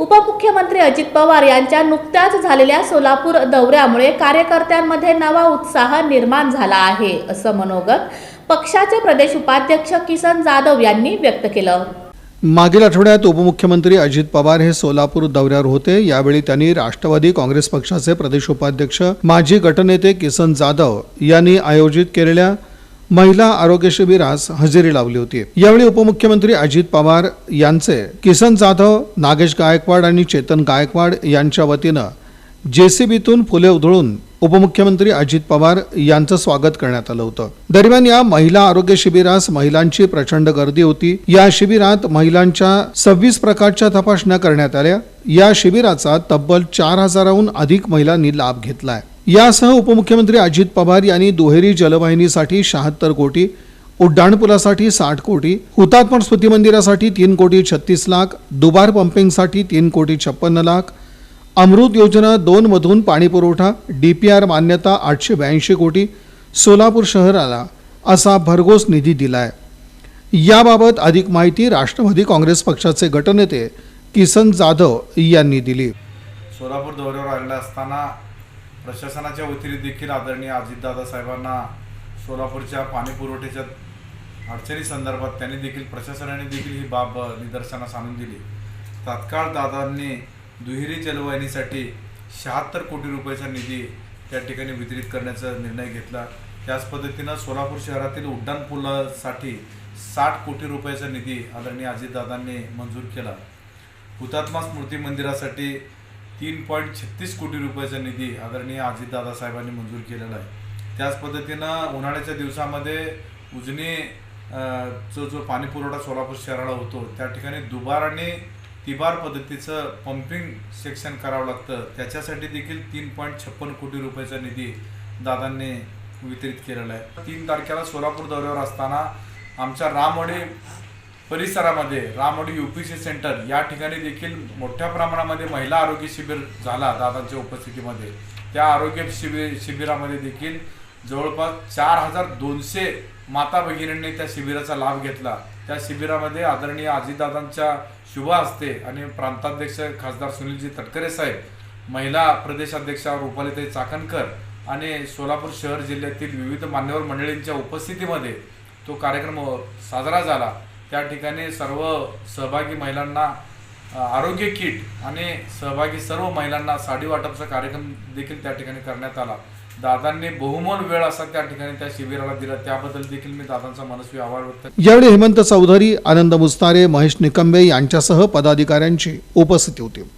उपमुख्यमंत्री अजित पवार यांच्या नुकत्याच झालेल्या सोलापूर दौऱ्यामुळे कार्यकर्त्यांमध्ये नवा उत्साह निर्माण झाला आहे असं मनोगत पक्षाचे प्रदेश उपाध्यक्ष किसन जाधव यांनी व्यक्त केलं. मागील आठवड्यात उपमुख्यमंत्री अजित पवार हे सोलापूर दौऱ्यावर होते. यावेळी त्यांनी राष्ट्रवादी काँग्रेस पक्षाचे प्रदेश उपाध्यक्ष माजी गटनेते किसन जाधव यांनी आयोजित केलेल्या महिला आरोग्य शिबिरास हजेरी लावली होती. यावेळी उपमुख्यमंत्री अजित पवार यांचे किसन जाधव नागेश गायकवाड आणि चेतन गायकवाड यांच्या वतीनं जेसीबीतून फुले उधळून उपमुख्यमंत्री अजित पवार यांचं स्वागत करण्यात आलं होतं. दरम्यान या महिला आरोग्य शिबिरास महिलांची प्रचंड गर्दी होती. या शिबिरात महिलांच्या सव्वीस प्रकारच्या तपासण्या करण्यात आल्या. या शिबिराचा तब्बल चार हजाराहून अधिक महिलांनी लाभ घेतलाय. यासह उपमुख्यमंत्री अजित पवार यांनी दुहेरी जलवाहिनीसाठी शहात्तर कोटी उड्डाणपुलासाठी साठ कोटी हुतात्मा स्मृती मंदिरासाठी तीन कोटी छत्तीस लाख दुबार पंपिंगसाठी तीन कोटी छप्पन्न लाख अमृत योजना दोनमधून पाणीपुरवठा डी पी आर मान्यता आठशे ब्याऐंशी कोटी सोलापूर शहराला असा भरघोस निधी दिला आहे याबाबत अधिक माहिती राष्ट्रवादी काँग्रेस पक्षाचे गटनेते किसन जाधव यांनी दिली. सोलापूर दौऱ्यावर आलेला असताना प्रशासनाच्या वतीने देखील आदरणीय अजितदादा साहेबांना सोलापूरच्या पाणी पुरवठ्याच्या अडचणी संदर्भात त्यांनी देखील प्रशासनाने देखील ही बाब निदर्शनास आणून दिली. तात्काळ दादांनी दुहेरी जलवाहिनीसाठी शहात्तर कोटी रुपयाचा निधी त्या ठिकाणी वितरित करण्याचा निर्णय घेतला. त्याच पद्धतीनं सोलापूर शहरातील उड्डाण पुलासाठी साठ कोटी रुपयाचा निधी आदरणीय अजितदादांनी मंजूर केला. हुतात्मा स्मृती मंदिरासाठी तीन पॉईंट छत्तीस कोटी रुपयाचा निधी आदरणीय अजित दादासाहेबांनी मंजूर केलेला आहे. त्याच पद्धतीनं उन्हाळ्याच्या दिवसामध्ये उजनी अं, जो जो पाणी पुरवठा सोलापूर शहराला होतो त्या ठिकाणी दुबार आणि तिबार पद्धतीचं पंपिंग सेक्शन करावं लागतं. त्याच्यासाठी देखील तीन पॉईंट छप्पन कोटी रुपयाचा निधी दादांनी वितरित केलेला आहे. तीन तारखेला सोलापूर दौऱ्यावर असताना आमच्या रामवाडी परिसरामध्ये रामवाडी युपीसी सेंटर या ठिकाणी देखील मोठ्या प्रमाणामध्ये महिला आरोग्य शिबिर झाला दादांच्या उपस्थितीमध्ये. त्या आरोग्य शिबिर शिबिरामध्ये देखील जवळपास चार हजार दोनशे माता भगिनींनी त्या शिबिराचा लाभ घेतला. त्या शिबिरामध्ये आदरणीय आजीदादांच्या शुभ हस्ते आणि प्रांताध्यक्ष खासदार सुनीलजी तटकरे साहेब महिला प्रदेशाध्यक्षा रुपालीताई चाकणकर आणि सोलापूर शहर जिल्ह्यातील विविध मान्यवर मंडळींच्या उपस्थितीमध्ये तो कार्यक्रम साजरा झाला. त्या ठिकाणी सर्व सहभागी महिलांना आरोग्य किट आणि सहभागी सर्व महिलांना साडी वाटपचा कार्यक्रम देखील त्या ठिकाणी करण्यात आला. दादांनी बहुमोल वेळ असा त्या ठिकाणी त्या शिबिराला दिला. त्याबद्दल देखील मी दादांचा मनस्वी आभार व्यक्त यावेळी हेमंत चौधरी आनंद मुस्तारे महेश निकंबे यांच्यासह पदाधिकाऱ्यांची उपस्थिती होती.